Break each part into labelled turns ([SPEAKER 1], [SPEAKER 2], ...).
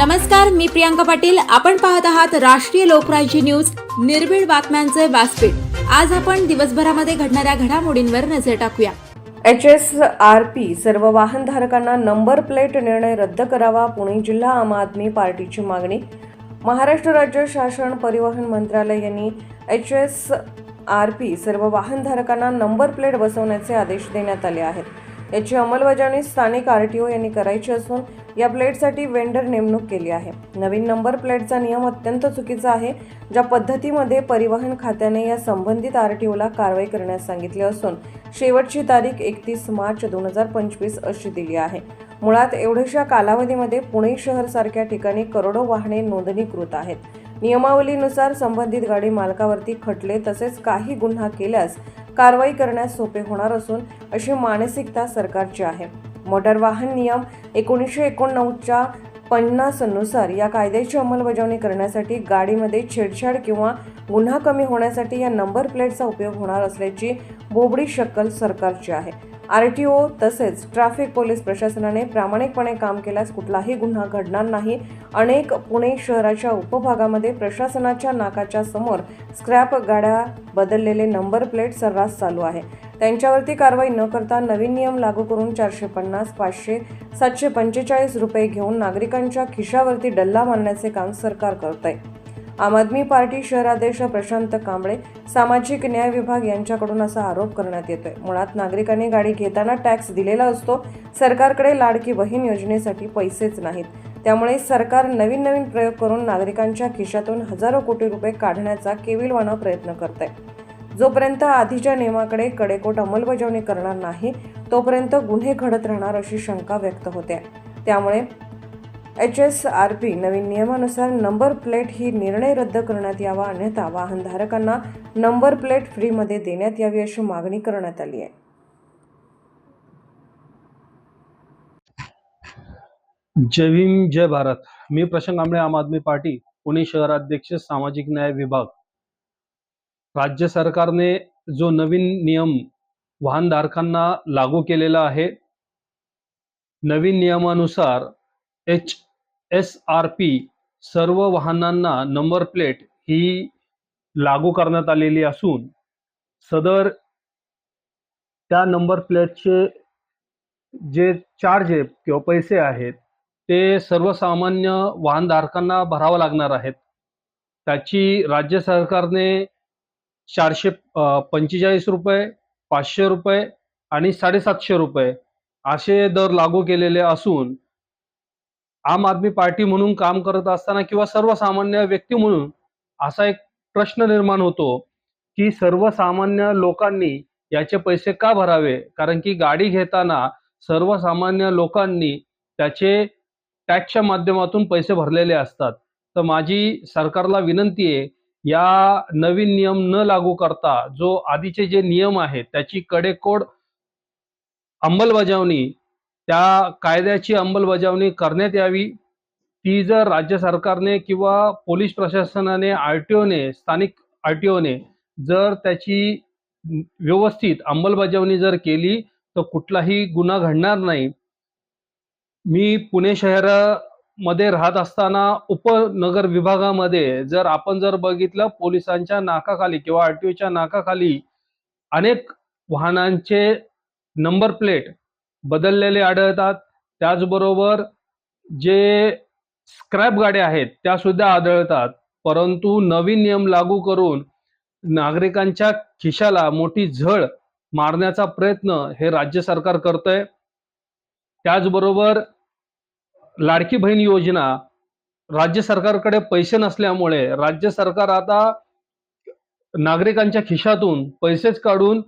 [SPEAKER 1] नमस्कार मी प्रियांका पाटील. आपण पाहत आहात राष्ट्रीय लोकराज्य न्यूज. निर्भीड बातम्यांचे व्यासपीठ. आज आपण दिवसभरामध्ये घडणाऱ्या घडामोडींवर नजर टाकूया.
[SPEAKER 2] एच एस आर पी सर्व वाहनधारकांना नंबर प्लेट निर्णय रद्द करावा पुणे जिल्हा आम आदमी पार्टीची मागणी. महाराष्ट्र राज्य शासन परिवहन मंत्रालय यांनी एच एस आर पी सर्व वाहनधारकांना नंबर प्लेट बसवण्याचे आदेश देण्यात आले आहेत. याची अंमलबजावणी स्थानिक आर टी ओ यांनी करायची असून या प्लेटसाठी वेंडर नेमणूक केली आहे. नवीन नंबर प्लेटचा नियम अत्यंत चुकीचा आहे ज्या पद्धतीमध्ये परिवहन खात्याने या संबंधित आर टी ओला कारवाई करण्यास सांगितले असून शेवटची तारीख एकतीस मार्च दोन हजार पंचवीस अशी दिली आहे. मुळात एवढ्याशा कालावधीमध्ये पुणे शहरसारख्या ठिकाणी करोडो वाहने नोंदणीकृत आहेत. नियमावलीनुसार संबंधित गाडी मालकावरती खटले तसेच काही गुन्हा केल्यास कारवाई करण्यास सोपे होणार असून अशी मानसिकता सरकारची आहे. मोटार वाहन नियम एकोणीसशे एकोणनव्वदच्या पन्नासनुसार या कायद्याची अंमलबजावणी करण्यासाठी गाडीमध्ये छेडछाड किंवा गुन्हा कमी होण्यासाठी या नंबर प्लेटचा उपयोग होणार असल्याची बोबडी शक्कल सरकारची आहे. आर टी ओ तसेच ट्रॅफिक पोलीस प्रशासनाने प्रामाणिकपणे काम केल्यास कुठलाही गुन्हा घडणार नाही. अनेक पुणे शहराच्या उपभागामध्ये प्रशासनाच्या नाकाच्या समोर स्क्रॅप गाड्या बदललेले नंबर प्लेट सर्रास चालू आहे. त्यांच्यावरती कारवाई न करता नवीन नियम लागू करून चारशे पन्नास पाचशे सातशे पंचेचाळीस रुपये घेऊन नागरिकांच्या खिशावरती डल्ला मारण्याचे काम सरकार करत आहे आम आदमी पार्टी शहराध्यक्ष प्रशांत कांबळे सामाजिक न्याय विभाग यांच्याकडून असा आरोप करण्यात येतोय. मुळात नागरिकांनी गाडी घेताना टॅक्स दिलेला असतो. सरकारकडे लाडकी बहीण योजनेसाठी पैसेच नाहीत. त्यामुळे सरकार नवीन नवीन प्रयोग करून नागरिकांच्या खिशातून हजारो कोटी रुपये काढण्याचा केविलवाना प्रयत्न करत आहे जोपर्यंत आधीच्या नियमाकडे कडेकोट अंमलबजावणी करणार नाही तोपर्यंत गुन्हे घडत राहणार अशी शंका व्यक्त होते. त्यामुळे एच एस आर पी नवीन नियमानुसार नंबर प्लेट ही निर्णय रद्द करण्यात यावा अन्यथा वाहनधारकांना नंबर प्लेट फ्रीमध्ये देण्यात यावी अशी मागणी करण्यात आली आहे.
[SPEAKER 3] जय भीम जय भारत. मी प्रशांत कांबळे आम आदमी पार्टी पुणे शहराध्यक्ष सामाजिक न्याय विभाग. राज्य सरकारने जो नवीन नियम वाहनधारकांना लागू केलेला आहे नवीन नियमानुसार एच एस आर पी सर्व वाहनांना नंबर प्लेट ही लागू करण्यात आलेली असून सदर त्या नंबर प्लेटचे जे चार्ज आहे किंवा पैसे आहेत ते सर्वसामान्य वाहनधारकांना भरावं लागणार आहेत. त्याची राज्य सरकारने चारशे पंचेचाळीस रुपये पाचशे रुपये आणि साडेसातशे रुपये असे दर लागू केलेले असून आम आदमी पार्टी म्हणून काम करत असताना किंवा सर्वसामान्य व्यक्ती म्हणून असा एक प्रश्न निर्माण होतो की सर्वसामान्य लोकांनी याचे पैसे का भरावे? कारण की गाडी घेताना सर्वसामान्य लोकांनी त्याचे टॅक्सच्या माध्यमातून पैसे भरलेले असतात. तर माझी सरकारला विनंती आहे या नवीन नियम न लागू करता जो आधीचे जे नियम आहेत त्याची कडेकोड अंमलबजावणी त्या कायद्याची अंमलबजावणी करण्यात यावी. ती जर राज्य सरकारने किंवा पोलीस प्रशासनाने आर टी ओने स्थानिक आर टी ओने जर त्याची व्यवस्थित अंमलबजावणी जर केली तर कुठलाही गुन्हा घडणार नाही. मी पुणे शहरामध्ये राहत असताना उपनगर विभागामध्ये जर आपण जर बघितलं पोलिसांच्या नाकाखाली किंवा आर टी ओच्या नाकाखाली अनेक वाहनांचे नंबर प्लेट बदललेले आढळतात. त्याचबरोबर जे स्क्रॅप गाड्या आहेत त्या सुद्धा आढळतात. परंतु नवीन नियम लागू करून नागरिकांच्या खिशाला मोठी झळ मारण्याचा प्रयत्न हे राज्य सरकार करतंय. त्याचबरोबर लाडकी बहीण योजना राज्य सरकारकडे पैसे नसल्यामुळे राज्य सरकार आता नागरिकांच्या खिशातून पैसेच काढून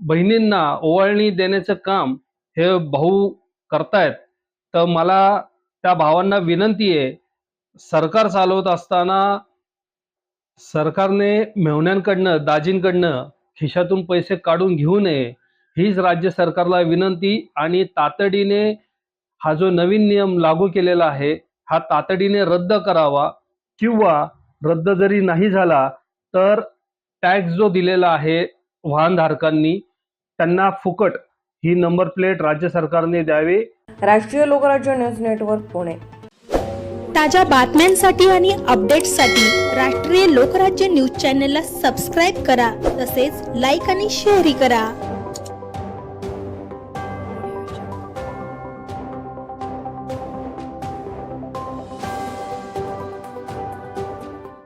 [SPEAKER 3] बहिणींना ओवाळणी देण्याचं काम हे भाऊ करतायत. तर मला त्या भावांना विनंती आहे सरकार चालवत असताना सरकारने मेहण्यांकडनं दाजींकडनं खिशातून पैसे काढून घेऊ नये हीच राज्य सरकारला विनंती आणि तातडीने हा जो नवीन नियम लागू केलेला आहे हा तातडीने रद्द करावा किंवा रद्द जरी नाही झाला तर टॅक्स जो दिलेला आहे वाहनधारकांनी त्यांना फुकट ही नंबर प्लेट राज्य सरकारने द्यावी.
[SPEAKER 2] राष्ट्रीय लोकराज्य न्यूज नेटवर्क पुणे.
[SPEAKER 4] ताज्या बातम्यांसाठी आणि अपडेट्ससाठी राष्ट्रीय लोकराज्य न्यूज चॅनलला सबस्क्राईब करा. तसेच लाईक आणि शेअरही करा.